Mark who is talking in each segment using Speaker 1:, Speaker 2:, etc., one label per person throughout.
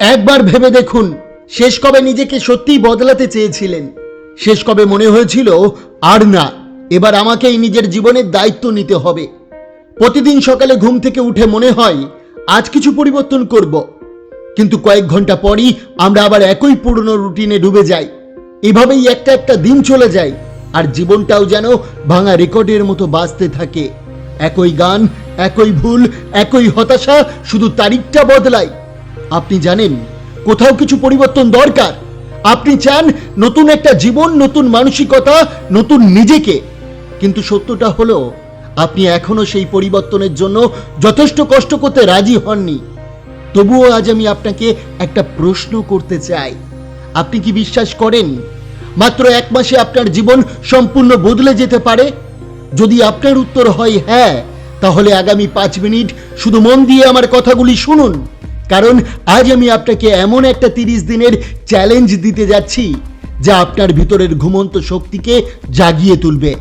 Speaker 1: একবার ভেবে দেখুন, শেষ কবে নিজেকে সত্যিই বদলাতে চেয়েছিলেন। শেষ কবে মনে হয়েছিল, আর না, এবার আমাকেই নিজের জীবনের দায়িত্ব নিতে হবে। প্রতিদিন সকালে ঘুম থেকে উঠে মনে হয়, আজ কিছু পরিবর্তন করব। কিন্তু কয়েক ঘণ্টা পরই আমরা আবার একই পুরনো রুটিনে ডুবে যাই। এভাবেই একটা একটা দিন চলে যায়, আর জীবনটাও যেন ভাঙা রেকর্ডের মতো বাজতে থাকে। একই গান, একই ভুল, একই হতাশা, শুধু তারিখটা বদলায় আপনি জানেন, কোথাও কিছু পরিবর্তন দরকার। আপনি চান নতুন একটা জীবন, নতুন মানসিকতা, নতুন নিজেকে। কিন্তু সত্যটা হলো, আপনি এখনও সেই পরিবর্তনের জন্য যথেষ্ট কষ্ট করতে রাজি হননি। তবুও আজ আমি আপনাকে একটা প্রশ্ন করতে চাই। আপনি কি বিশ্বাস করেন, মাত্র এক মাসে আপনার জীবন সম্পূর্ণ বদলে যেতে পারে? যদি আপনার উত্তর হয় হ্যাঁ তাহলে আগামী পাঁচ মিনিট শুধু মন দিয়ে আমার কথাগুলি শুনুন। কারণ আজ আমি আপনাকে এমন একটা তিরিশ দিনের চ্যালেঞ্জ দিতে যাচ্ছি, যা আপনার ভিতরের ঘুমন্ত শক্তিকে জাগিয়ে তুলবে।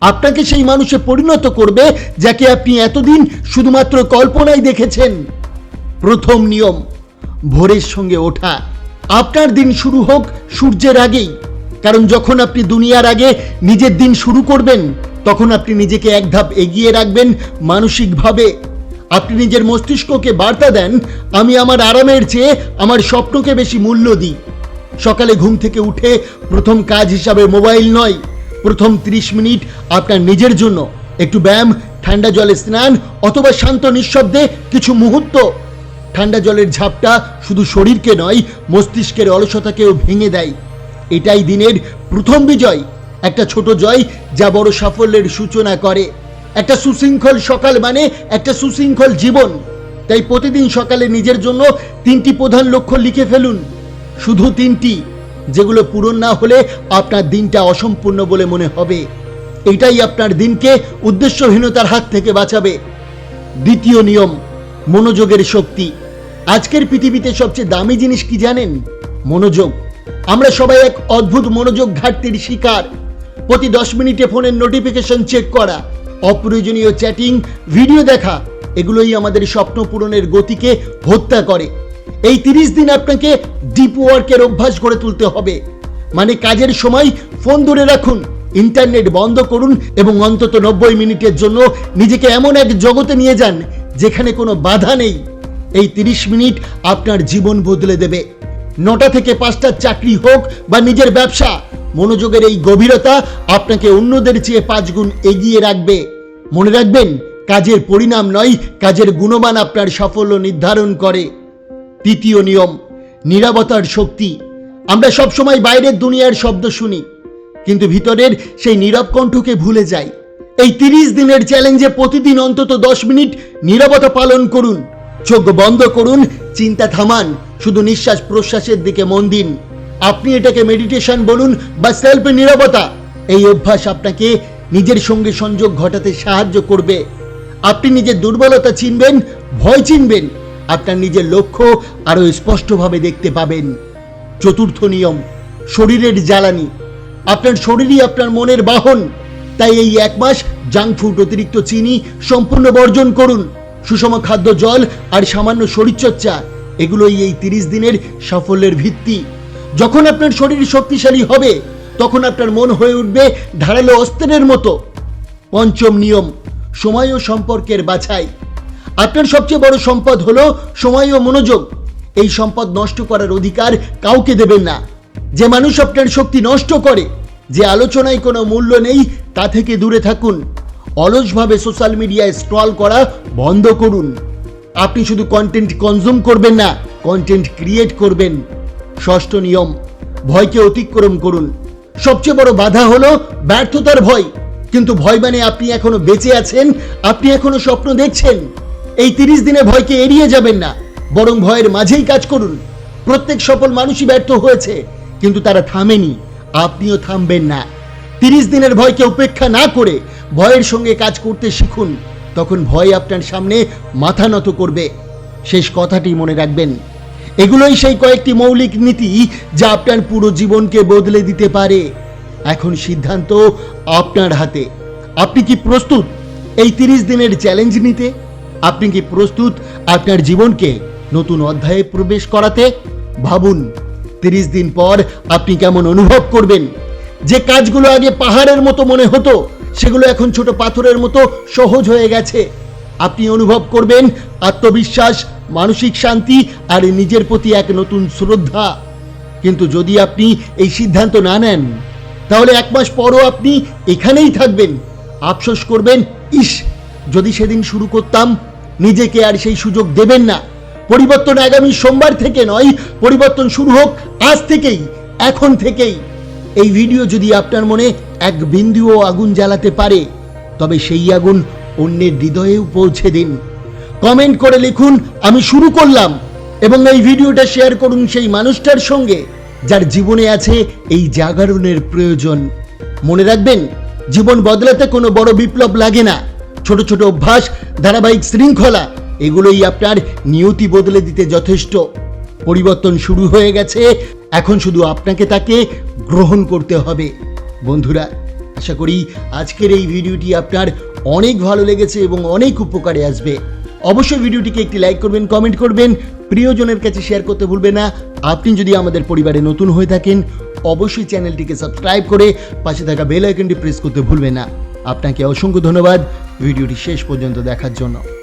Speaker 1: আপনাকে সেই মানুষে পরিণত করবে, যাকে আপনি এতদিন শুধুমাত্র কল্পনায় দেখেছেন। প্রথম নিয়ম, ভোরের সঙ্গে ওঠা। আপনার দিন শুরু হোক সূর্যের আগেই। কারণ যখন আপনি দুনিয়ার আগে নিজের দিন শুরু করবেন, তখন আপনি নিজেকে এক ধাপ এগিয়ে রাখবেন মানসিকভাবে। আপনি নিজের মস্তিষ্ককে বার্তা দেন, আমি আমার আরামের চেয়ে আমার স্বপ্নকে বেশি মূল্য দিই। সকালে ঘুম থেকে উঠে প্রথম কাজ হিসাবে মোবাইল নয়, প্রথম 30 মিনিট আপনার নিজের জন্য। একটু ব্যায়াম, ঠান্ডা জলে স্নান, অথবা শান্ত নিঃশব্দে কিছু মুহূর্ত। ঠান্ডা জলের ঝাপটা শুধু শরীরকে নয়, মস্তিষ্কের অলসতাকেও ভেঙে দেয়। এটাই দিনের প্রথম বিজয়, একটা ছোট জয় যা বড় সাফল্যের সূচনা করে। একটা সুশৃঙ্খল সকাল মানে একটা সুশৃঙ্খল জীবন। তাই প্রতিদিন সকালে নিজের জন্য তিনটি প্রধান লক্ষ্য লিখে ফেলুন। শুধু তিনটি, যেগুলো পূরণ না হলে আপনার দিনটা অসম্পূর্ণ বলে মনে হবে। এটাই আপনার দিনকে উদ্দেশ্যহীনতার হাত থেকে বাঁচাবে। দ্বিতীয় নিয়ম, মনোযোগের শক্তি। আজকের পৃথিবীতে সবচেয়ে দামি জিনিস কি জানেন? মনোযোগ। আমরা সবাই এক অদ্ভুত মনোযোগ ঘাটতির শিকার। প্রতি দশ মিনিটে ফোনের নোটিফিকেশন চেক করা। অপ্রয়োজনীয় চ্যাটিং, ভিডিও দেখা, এগুলোই আমাদের স্বপ্ন পূরণের গতিকে হত্যা করে। এই তিরিশ দিন আপনাকে ডিপ ওয়ার্কের অভ্যাস গড়ে তুলতে হবে। মানে কাজের সময় ফোন ধরে রাখুন ইন্টারনেট বন্ধ করুন এবং অন্তত নব্বই মিনিটের জন্য নিজেকে এমন এক জগতে নিয়ে যান যেখানে কোনো বাধা নেই। এই তিরিশ মিনিট আপনার জীবন বদলে দেবে। নটা থেকে পাঁচটার চাকরি হোক বা নিজের ব্যবসা মনোযোগের এই গভীরতা আপনাকে অন্যদের চেয়ে পাঁচ গুণ এগিয়ে রাখবে। মনে রাখবেন, কাজের পরিণাম নয়, কাজের গুণমান আপনার সাফল্য নির্ধারণ করে। তৃতীয় নিয়ম, নিরাপত্তার শক্তি। আমরা সবসময় বাইরের দুনিয়ার শব্দ শুনি, কিন্তু ভিতরের সেই নীরব কণ্ঠকে ভুলে যাই। এই তিরিশ দিনের চ্যালেঞ্জে প্রতিদিন অন্তত দশ মিনিট নীরবতা পালন করুন। চোখ বন্ধ করুন, চিন্তা থামান, শুধু নিঃশ্বাস প্রশ্বাসের দিকে মন দিন। আপনি এটাকে মেডিটেশন বলুন বা সেলফ নীরবতা। এই অভ্যাস আপনাকে নিজের সঙ্গে সংযোগ ঘটাতে সাহায্য করবে। আপনি নিজের দুর্বলতা চিনবেন, ভয় চিনবেন, আপনার নিজের লক্ষ্য আরও স্পষ্টভাবে দেখতে পাবেন। চতুর্থ নিয়ম, শরীরের জ্বালানি। আপনার শরীরই আপনার মনের বাহন। তাই এই এক মাস জাঙ্ক ফুড অতিরিক্ত চিনি সম্পূর্ণ বর্জন করুন। সুষম খাদ্য জল আর সামান্য শরীরচর্চা, এগুলোই এই তিরিশ দিনের সাফল্যের ভিত্তি। যখন আপনার শরীর শক্তিশালী হবে, তখন আপনার মন হয়ে উঠবে ধারালো অস্ত্রের মতো। পঞ্চম নিয়ম, সময় ও সম্পর্কের বাছাই। আপনার সবচেয়ে বড় সম্পদ হলো সময় ও মনোযোগ। এই সম্পদ নষ্ট করার অধিকার কাউকে দেবেন না। যে মানুষ আপনার শক্তি নষ্ট করে, যে আলোচনায় কোনো মূল্য নেই, তা থেকে দূরে থাকুন। অলসভাবে সোশ্যাল মিডিয়ায় স্ক্রল করা বন্ধ করুন। আপনি শুধু কন্টেন্ট কনজিউম করবেন না কন্টেন্ট ক্রিয়েট করবেন। ষষ্ঠ নিয়ম, ভয়কে অতিক্রম করুন। সবচেয়ে বড় বাধা হলো ব্যর্থতার ভয়। কিন্তু ভয় মানে আপনি এখনও বেঁচে আছেন, আপনি এখনও স্বপ্ন দেখছেন। এই তিরিশ দিনে ভয়কে এড়িয়ে যাবেন না, বরং ভয়ের মাঝেই কাজ করুন। প্রত্যেক সফল মানুষই ব্যর্থ হয়েছে, কিন্তু তারা থামেনি, আপনিও থামবেন না। তিরিশ দিনের ভয়কে উপেক্ষা না করে ভয়ের সঙ্গে কাজ করতে শিখুন, তখন ভয় আপনার সামনে মাথা নত করবে। শেষ কথাটি মনে রাখবেন। এগুলোই সেই কয়েকটি মৌলিক নীতি যা আপনার পুরো জীবনকে বদলে দিতে পারে। এখন সিদ্ধান্ত আপনার হাতে। আপনি কি প্রস্তুত এই তিরিশ দিনের চ্যালেঞ্জ নিতে? আপনি কি প্রস্তুত আপনার জীবনকে নতুন অধ্যায়ে প্রবেশ করাতে? ভাবুন, তিরিশ দিন পর আপনি কেমন অনুভব করবেন? যে কাজগুলো আগে পাহাড়ের মতো মনে হতো, সেগুলো এখন ছোট পাথরের মতো সহজ হয়ে গেছে। আপনি অনুভব করবেন আত্মবিশ্বাস মানসিক শান্তি আর নিজের প্রতি এক নতুন শ্রদ্ধা। কিন্তু যদি আপনি এই সিদ্ধান্ত না নেন, তাহলে এক মাস পরও আপনি এখানেই থাকবেন। আফসোস করবেন, ইস, যদি সেদিন শুরু করতাম, নিজেকে আর সেই সুযোগ দেবেন না। পরিবর্তন আগামী সোমবার থেকে নয়, পরিবর্তন শুরু হোক আজ থেকেই, এখন থেকেই। এই ভিডিও যদি আপনার মনে এক বিন্দুও আগুন জ্বালাতে পারে, তবে সেই আগুন অন্যের হৃদয়েও পৌঁছে দিন। কমেন্ট করে লিখুন, আমি শুরু করলাম। এবং এই ভিডিওটা শেয়ার করুন সেই মানুষটার সঙ্গে, যার জীবনে আছে এই জাগরণের প্রয়োজন। মনে রাখবেন, জীবন বদলাতে কোনো বড় বিপ্লব লাগে না। ছোট ছোট অভ্যাস, ধারাবাহিক শৃঙ্খলা, এগুলোই আপনার নিয়তি বদলে দিতে যথেষ্ট। পরিবর্তন শুরু হয়ে গেছে, এখন শুধু আপনাকে তাকে গ্রহণ করতে হবে। বন্ধুরা, আশা করি আজকের এই ভিডিওটি আপনার অনেক ভালো লেগেছে এবং অনেক উপকারে আসবে। অবশ্যই ভিডিওটিকে একটি লাইক করবেন কমেন্ট করবেন। প্রিয়জনের কাছে শেয়ার করতে ভুলবেন না। আপনি যদি আমাদের পরিবারে নতুন হয়ে থাকেন, অবশ্যই চ্যানেলটিকে সাবস্ক্রাইব করে পাশে থাকা বেল আইকনটি প্রেস করতে ভুলবেন না। আপনাকে অসংখ্য ধন্যবাদ। ভিডিওটি শেষ পর্যন্ত দেখার জন্য।